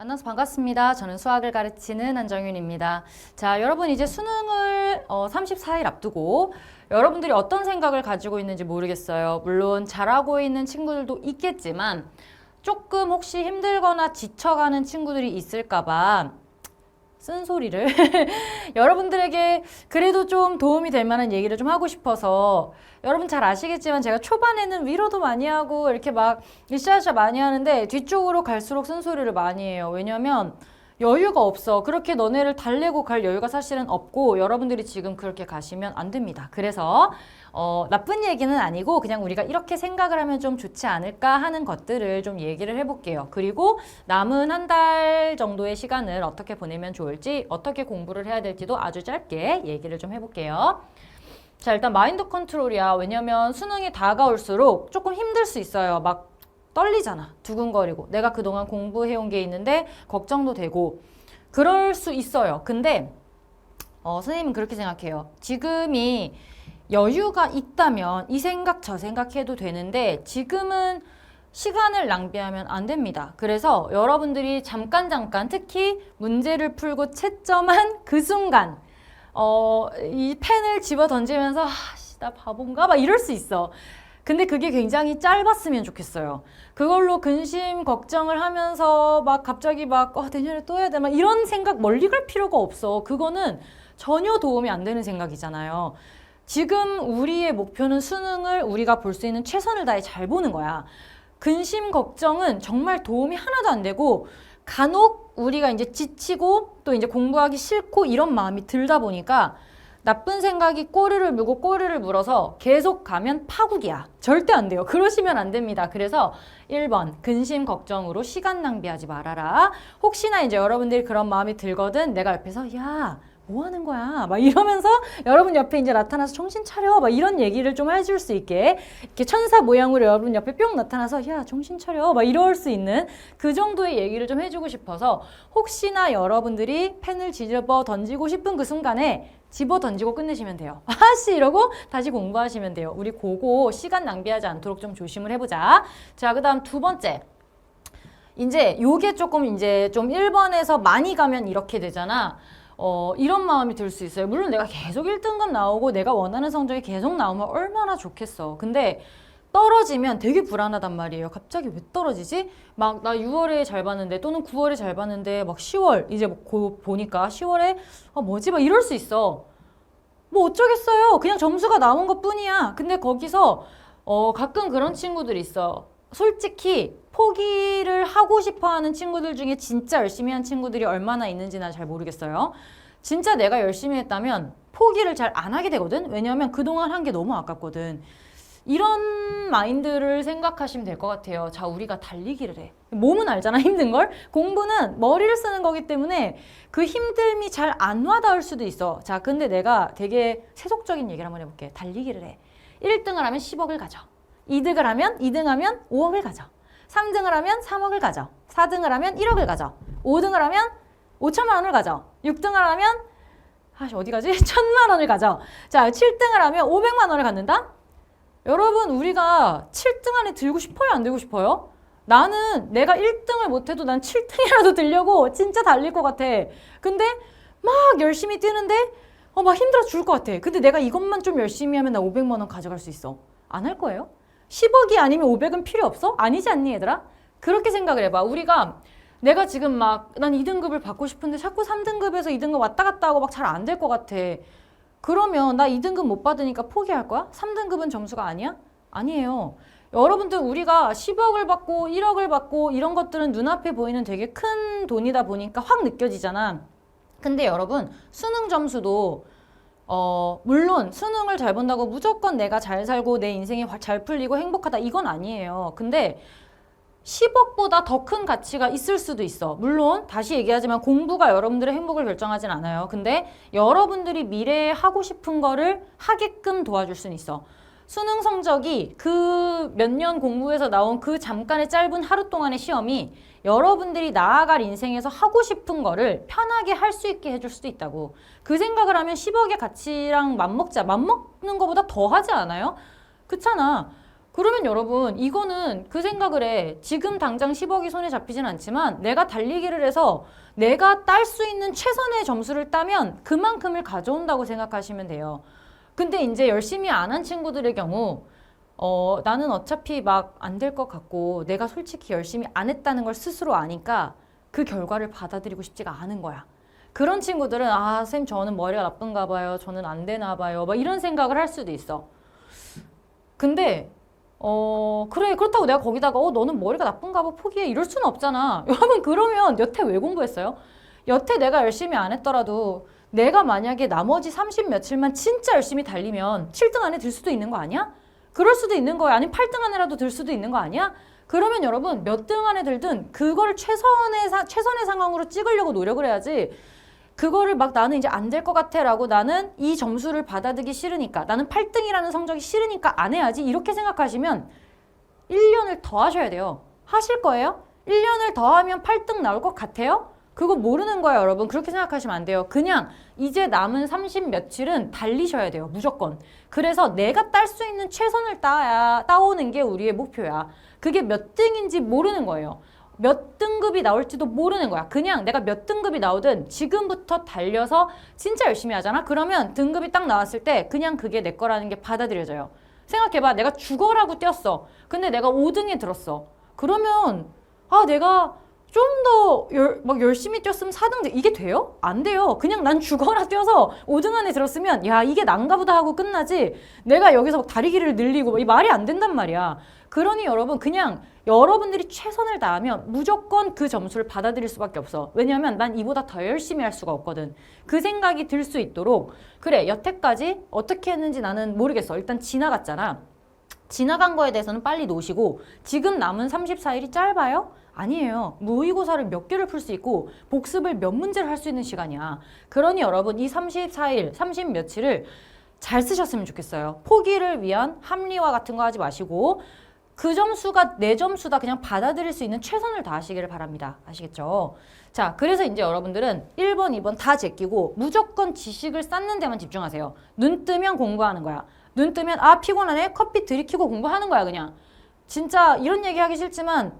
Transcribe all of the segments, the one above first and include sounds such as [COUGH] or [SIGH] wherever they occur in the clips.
만나서 반갑습니다. 저는 수학을 가르치는 안정윤입니다. 자, 여러분 이제 수능을 어, 34일 앞두고 여러분들이 어떤 생각을 가지고 있는지 모르겠어요. 물론 잘하고 있는 친구들도 있겠지만 조금 혹시 힘들거나 지쳐가는 친구들이 있을까봐 쓴소리를 [LAUGHS] 여러분들에게 그래도 좀 도움이 될 만한 얘기를 좀 하고 싶어서 여러분 잘 아시겠지만 제가 초반에는 위로도 많이 하고 이렇게 막 으쌰으쌰 많이 하는데 뒤쪽으로 갈수록 쓴소리를 많이 해요. 왜냐면 여유가 없어. 그렇게 너네를 달래고 갈 여유가 사실은 없고 여러분들이 지금 그렇게 가시면 안 됩니다. 그래서 어, 나쁜 얘기는 아니고 그냥 우리가 이렇게 생각을 하면 좀 좋지 않을까 하는 것들을 좀 얘기를 해볼게요. 그리고 남은 한 달 정도의 시간을 어떻게 보내면 좋을지 어떻게 공부를 해야 될지도 아주 짧게 얘기를 좀 해볼게요. 자 일단 마인드 컨트롤이야. 왜냐면 수능이 다가올수록 조금 힘들 수 있어요. 막 떨리잖아. 두근거리고. 내가 그동안 공부해온 게 있는데 걱정도 되고. 그럴 수 있어요. 근데, 어, 선생님은 그렇게 생각해요. 지금이 여유가 있다면 이 생각 저 생각 해도 되는데 지금은 시간을 낭비하면 안 됩니다. 그래서 여러분들이 잠깐 잠깐 특히 문제를 풀고 채점한 그 순간 어, 이 펜을 집어 던지면서 아, 씨, 나 바본가? 막 이럴 수 있어. 근데 그게 굉장히 짧았으면 좋겠어요. 그걸로 근심 걱정을 하면서 막 갑자기 막 어, 내년에 또 해야 돼. 막 이런 생각 멀리 갈 필요가 없어. 그거는 전혀 도움이 안 되는 생각이잖아요. 지금 우리의 목표는 수능을 우리가 볼 수 있는 최선을 다해 잘 보는 거야. 근심 걱정은 정말 도움이 하나도 안 되고 간혹 우리가 이제 지치고 또 이제 공부하기 싫고 이런 마음이 들다 보니까 나쁜 생각이 꼬리를 물고 꼬리를 물어서 계속 가면 파국이야. 절대 안 돼요. 그러시면 안 됩니다. 그래서 1번 근심 걱정으로 시간 낭비하지 말아라. 혹시나 이제 여러분들이 그런 마음이 들거든 내가 옆에서 야, 뭐 하는 거야? 막 이러면서 여러분 옆에 이제 나타나서 정신 차려. 막 이런 얘기를 좀 해줄 수 있게 이렇게 천사 모양으로 여러분 옆에 뿅 나타나서 야, 정신 차려. 막 이럴 수 있는 그 정도의 얘기를 좀 해주고 싶어서 혹시나 여러분들이 펜을 집어 던지고 싶은 그 순간에 집어 던지고 끝내시면 돼요. [LAUGHS] 아씨 이러고 다시 공부하시면 돼요. 우리 고거 시간 낭비하지 않도록 좀 조심을 해보자. 자, 그 다음 두 번째. 이제 요게 조금 이제 좀 1번에서 많이 가면 이렇게 되잖아. 어, 이런 마음이 들 수 있어요. 물론 내가 계속 1등급 나오고 내가 원하는 성적이 계속 나오면 얼마나 좋겠어. 근데 떨어지면 되게 불안하단 말이에요. 갑자기 왜 떨어지지? 막 나 6월에 잘 봤는데 또는 9월에 잘 봤는데 막 10월 이제 뭐 고- 보니까 10월에 아 뭐지? 막 이럴 수 있어. 뭐 어쩌겠어요. 그냥 점수가 나온 것 뿐이야. 근데 거기서 어 가끔 그런 친구들이 있어. 솔직히 포기를 하고 싶어 하는 친구들 중에 진짜 열심히 한 친구들이 얼마나 있는지 난 잘 모르겠어요. 진짜 내가 열심히 했다면 포기를 잘 안 하게 되거든? 왜냐하면 그동안 한 게 너무 아깝거든. 이런 마인드를 생각하시면 될 것 같아요. 자, 우리가 달리기를 해. 몸은 알잖아, [LAUGHS] 힘든 걸. 공부는 머리를 쓰는 거기 때문에 그 힘듦이 잘 안 와닿을 수도 있어. 자, 근데 내가 되게 세속적인 얘기를 한번 해볼게. 달리기를 해. 1등을 하면 10억을 가져. 2등을 하면 2등 하면 5억을 가져. 3등을 하면 3억을 가져. 4등을 하면 1억을 가져. 5등을 하면 5천만 원을 가져. 6등을 하면 아씨 어디 가지? [LAUGHS] 천만 원을 가져. 자, 7등을 하면 500만 원을 갖는다. 여러분 우리가 7등 안에 들고 싶어요? 안 들고 싶어요? 나는 내가 1등을 못해도 난 7등이라도 들려고 진짜 달릴 것 같아. 근데 막 열심히 뛰는데 어, 막 힘들어 죽을 것 같아. 근데 내가 이것만 좀 열심히 하면 나 500만 원 가져갈 수 있어. 안 할 거예요? 10억이 아니면 500은 필요 없어? 아니지 않니 얘들아? 그렇게 생각을 해봐. 우리가 내가 지금 막 난 2등급을 받고 싶은데 자꾸 3등급에서 2등급 왔다 갔다 하고 막 잘 안 될 것 같아. 그러면 나 2등급 못 받으니까 포기할 거야? 3등급은 점수가 아니야? 아니에요. 여러분들 우리가 10억을 받고 1억을 받고 이런 것들은 눈앞에 보이는 되게 큰 돈이다 보니까 확 느껴지잖아. 근데 여러분 수능 점수도 어 물론 수능을 잘 본다고 무조건 내가 잘 살고 내 인생이 화- 잘 풀리고 행복하다 이건 아니에요. 근데 10억보다 더 큰 가치가 있을 수도 있어. 물론 다시 얘기하지만 공부가 여러분들의 행복을 결정하진 않아요. 근데 여러분들이 미래에 하고 싶은 거를 하게끔 도와줄 수는 있어. 수능 성적이 그 몇 년 공부해서 나온 그 잠깐의 짧은 하루 동안의 시험이 여러분들이 나아갈 인생에서 하고 싶은 거를 편하게 할 수 있게 해줄 수도 있다고. 그 생각을 하면 10억의 가치랑 맞먹자. 맞먹는 것보다 더 하지 않아요? 그렇잖아. 그러면 여러분 이거는 그 생각을 해. 지금 당장 10억이 손에 잡히진 않지만 내가 달리기를 해서 내가 딸 수 있는 최선의 점수를 따면 그만큼을 가져온다고 생각하시면 돼요. 근데 이제 열심히 안 한 친구들의 경우 어, 나는 어차피 막 안 될 것 같고 내가 솔직히 열심히 안 했다는 걸 스스로 아니까 그 결과를 받아들이고 싶지가 않은 거야. 그런 친구들은 아, 쌤 저는 머리가 나쁜가 봐요. 저는 안 되나 봐요. 막 이런 생각을 할 수도 있어. 근데 어 그래 그렇다고 내가 거기다가 어 너는 머리가 나쁜가 봐 포기해 이럴 수는 없잖아 [LAUGHS] 여러분 그러면 여태 왜 공부했어요? 여태 내가 열심히 안 했더라도 내가 만약에 나머지 30 며칠만 진짜 열심히 달리면 7등 안에 들 수도 있는 거 아니야? 그럴 수도 있는 거야 아니면 8등 안에라도 들 수도 있는 거 아니야? 그러면 여러분 몇 등 안에 들든 그걸 최선의 사, 최선의 상황으로 찍으려고 노력을 해야지 그거를 막 나는 이제 안 될 것 같아라고 나는 이 점수를 받아들기 싫으니까 나는 8등이라는 성적이 싫으니까 안 해야지 이렇게 생각하시면 1년을 더 하셔야 돼요. 하실 거예요? 1년을 더 하면 8등 나올 것 같아요? 그거 모르는 거예요, 여러분. 그렇게 생각하시면 안 돼요. 그냥 이제 남은 30 며칠은 달리셔야 돼요, 무조건. 그래서 내가 딸 수 있는 최선을 따야, 따오는 게 우리의 목표야. 그게 몇 등인지 모르는 거예요. 몇 등급이 나올지도 모르는 거야. 그냥 내가 몇 등급이 나오든 지금부터 달려서 진짜 열심히 하잖아? 그러면 등급이 딱 나왔을 때 그냥 그게 내 거라는 게 받아들여져요. 생각해봐. 내가 죽어라고 뛰었어. 근데 내가 5등에 들었어. 그러면, 아, 내가 좀 더 막 열심히 뛰었으면 4등, 이게 돼요? 안 돼요. 그냥 난 죽어라 뛰어서 5등 안에 들었으면, 야, 이게 난가 보다 하고 끝나지. 내가 여기서 막 다리 길이를 늘리고, 이 말이 안 된단 말이야. 그러니 여러분, 그냥 여러분들이 최선을 다하면 무조건 그 점수를 받아들일 수밖에 없어. 왜냐하면 난 이보다 더 열심히 할 수가 없거든. 그 생각이 들 수 있도록, 그래, 여태까지 어떻게 했는지 나는 모르겠어. 일단 지나갔잖아. 지나간 거에 대해서는 빨리 놓으시고 지금 남은 34일이 짧아요? 아니에요. 모의고사를 몇 개를 풀 수 있고 복습을 몇 문제를 할 수 있는 시간이야. 그러니 여러분 이 34일, 30 며칠을 잘 쓰셨으면 좋겠어요. 포기를 위한 합리화 같은 거 하지 마시고 그 점수가 내 점수다 그냥 받아들일 수 있는 최선을 다하시기를 바랍니다. 아시겠죠? 자, 그래서 이제 여러분들은 1번, 2번 다 제끼고 무조건 지식을 쌓는 데만 집중하세요. 눈 뜨면 공부하는 거야. 눈 뜨면 아 피곤하네 커피 들이키고 공부하는 거야 그냥. 진짜 이런 얘기 하기 싫지만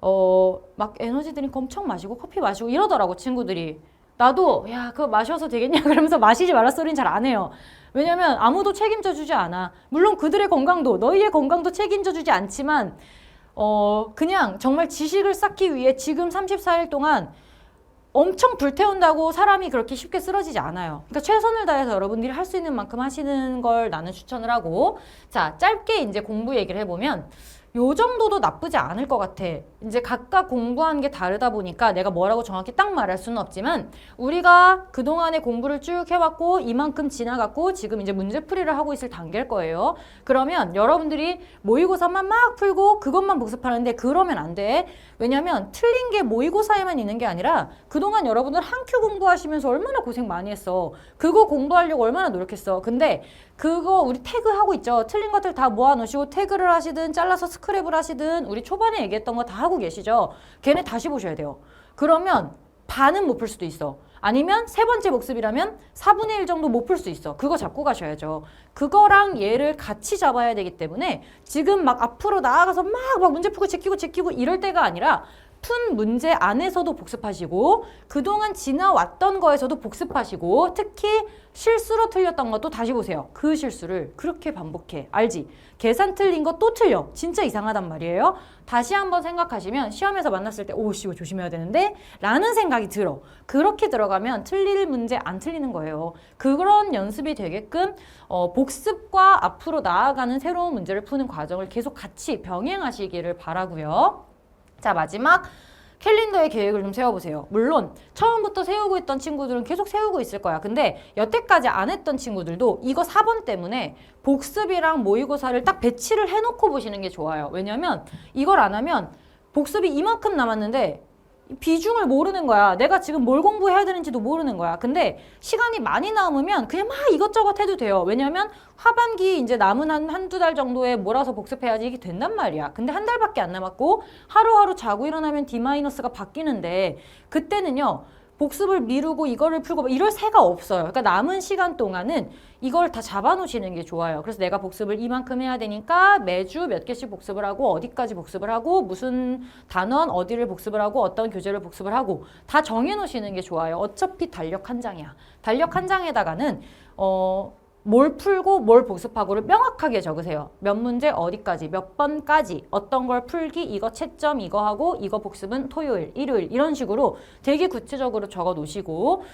어 막 에너지 드링크 엄청 마시고 커피 마시고 이러더라고 친구들이. 나도 야 그거 마셔서 되겠냐 [LAUGHS] 그러면서 마시지 말라 소리는 잘 안 해요. 왜냐면 아무도 책임져 주지 않아. 물론 그들의 건강도 너희의 건강도 책임져 주지 않지만 어 그냥 정말 지식을 쌓기 위해 지금 34일 동안 엄청 불태운다고 사람이 그렇게 쉽게 쓰러지지 않아요. 그러니까 최선을 다해서 여러분들이 할 수 있는 만큼 하시는 걸 나는 추천을 하고 자 짧게 이제 공부 얘기를 해보면 요 정도도 나쁘지 않을 것 같아. 이제 각각 공부한 게 다르다 보니까 내가 뭐라고 정확히 딱 말할 수는 없지만 우리가 그동안에 공부를 쭉 해왔고 이만큼 지나갔고 지금 이제 문제풀이를 하고 있을 단계일 거예요. 그러면 여러분들이 모의고사만 막 풀고 그것만 복습하는데 그러면 안 돼. 왜냐면 틀린 게 모의고사에만 있는 게 아니라 그동안 여러분들 한 큐 공부하시면서 얼마나 고생 많이 했어. 그거 공부하려고 얼마나 노력했어. 근데 그거 우리 태그하고 있죠. 틀린 것들 다 모아놓으시고 태그를 하시든 잘라서 스크랩을 하시든 우리 초반에 얘기했던 거 다 하고 계시죠. 걔네 다시 보셔야 돼요. 그러면 반은 못 풀 수도 있어. 아니면 세 번째 복습이라면 4분의 1 정도 못 풀 수 있어. 그거 잡고 가셔야죠. 그거랑 얘를 같이 잡아야 되기 때문에 지금 막 앞으로 나아가서 막, 막 문제 풀고 제끼고 제끼고 이럴 때가 아니라 푼 문제 안에서도 복습하시고 그동안 지나왔던 거에서도 복습하시고 특히 실수로 틀렸던 것도 다시 보세요. 그 실수를 그렇게 반복해. 알지? 계산 틀린 거 또 틀려. 진짜 이상하단 말이에요. 다시 한번 생각하시면 시험에서 만났을 때 오씨 이거 조심해야 되는데 라는 생각이 들어. 그렇게 들어가면 틀릴 문제 안 틀리는 거예요. 그런 연습이 되게끔 어, 복습과 앞으로 나아가는 새로운 문제를 푸는 과정을 계속 같이 병행하시기를 바라고요. 자 마지막 캘린더에 계획을 좀 세워보세요. 물론 처음부터 세우고 있던 친구들은 계속 세우고 있을 거야. 근데 여태까지 안 했던 친구들도 이거 4번 때문에 복습이랑 모의고사를 딱 배치를 해놓고 보시는 게 좋아요. 왜냐면 이걸 안 하면 복습이 이만큼 남았는데 비중을 모르는 거야. 내가 지금 뭘 공부해야 되는지도 모르는 거야. 근데 시간이 많이 남으면 그냥 막 이것저것 해도 돼요. 왜냐면 하반기 이제 남은 한 한두 달 정도에 몰아서 복습해야지 이게 된단 말이야. 근데 한 달밖에 안 남았고 하루하루 자고 일어나면 D-가 바뀌는데 그때는요. 복습을 미루고 이거를 풀고 뭐 이럴 새가 없어요. 그러니까 남은 시간 동안은 이걸 다 잡아놓으시는 게 좋아요. 그래서 내가 복습을 이만큼 해야 되니까 매주 몇 개씩 복습을 하고 어디까지 복습을 하고 무슨 단원 어디를 복습을 하고 어떤 교재를 복습을 하고 다 정해놓으시는 게 좋아요. 어차피 달력 한 장이야. 달력 한 장에다가는 어. 뭘 풀고 뭘 복습하고를 명확하게 적으세요. 몇 문제 어디까지, 몇 번까지, 어떤 걸 풀기, 이거 채점 이거 하고 이거 복습은 토요일, 일요일 이런 식으로 되게 구체적으로 적어 놓으시고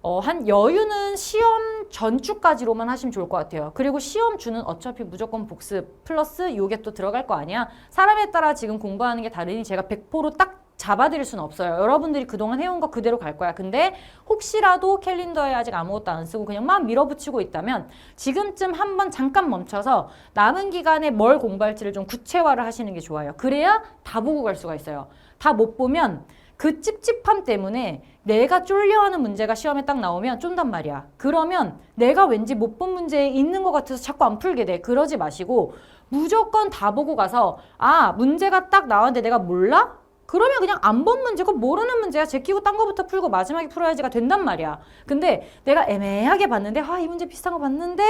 어, 한 여유는 시험 전주까지로만 하시면 좋을 것 같아요. 그리고 시험 주는 어차피 무조건 복습 플러스 요게 또 들어갈 거 아니야. 사람에 따라 지금 공부하는 게 다르니 제가 100%딱 잡아드릴 수는 없어요. 여러분들이 그동안 해온 거 그대로 갈 거야. 근데 혹시라도 캘린더에 아직 아무것도 안 쓰고 그냥 막 밀어붙이고 있다면 지금쯤 한번 잠깐 멈춰서 남은 기간에 뭘 공부할지를 좀 구체화를 하시는 게 좋아요. 그래야 다 보고 갈 수가 있어요. 다 못 보면 그 찝찝함 때문에 내가 쫄려하는 문제가 시험에 딱 나오면 쫀단 말이야. 그러면 내가 왠지 못 본 문제에 있는 것 같아서 자꾸 안 풀게 돼. 그러지 마시고 무조건 다 보고 가서 아 문제가 딱 나왔는데 내가 몰라? 그러면 그냥 안 본 문제고 모르는 문제야 제끼고 딴 거부터 풀고 마지막에 풀어야지가 된단 말이야. 근데 내가 애매하게 봤는데 아 이 문제 비슷한 거 봤는데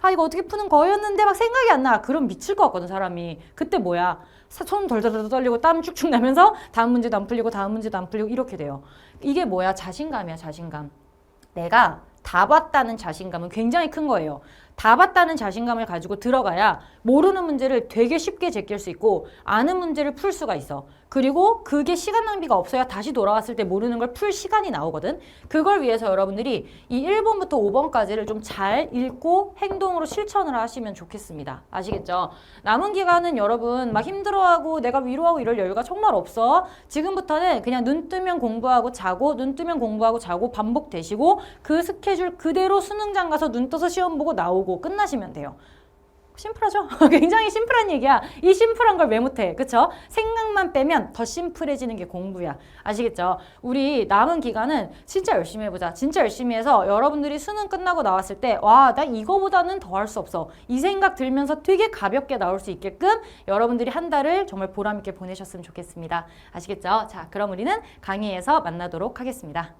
아 이거 어떻게 푸는 거였는데 막 생각이 안 나. 그럼 미칠 것 같거든 사람이. 그때 뭐야? 사- 손 덜덜덜 떨리고 땀 쭉쭉 나면서 다음 문제도 안 풀리고 다음 문제도 안 풀리고 이렇게 돼요. 이게 뭐야? 자신감이야 자신감. 내가 다 봤다는 자신감은 굉장히 큰 거예요. 다 봤다는 자신감을 가지고 들어가야 모르는 문제를 되게 쉽게 제낄 수 있고 아는 문제를 풀 수가 있어. 그리고 그게 시간 낭비가 없어야 다시 돌아왔을 때 모르는 걸 풀 시간이 나오거든. 그걸 위해서 여러분들이 이 1번부터 5번까지를 좀 잘 읽고 행동으로 실천을 하시면 좋겠습니다. 아시겠죠? 남은 기간은 여러분 막 힘들어하고 내가 위로하고 이럴 여유가 정말 없어. 지금부터는 그냥 눈 뜨면 공부하고 자고 눈 뜨면 공부하고 자고 반복되시고 그 스케줄 그대로 수능장 가서 눈 떠서 시험 보고 나오 고 끝나시면 돼요. 심플하죠? [LAUGHS] 굉장히 심플한 얘기야. 이 심플한 걸 왜 못해? 그쵸? 생각만 빼면 더 심플해지는 게 공부야. 아시겠죠? 우리 남은 기간은 진짜 열심히 해보자. 진짜 열심히 해서 여러분들이 수능 끝나고 나왔을 때, 와, 나 이거보다는 더 할 수 없어. 이 생각 들면서 되게 가볍게 나올 수 있게끔 여러분들이 한 달을 정말 보람있게 보내셨으면 좋겠습니다. 아시겠죠? 자, 그럼 우리는 강의에서 만나도록 하겠습니다.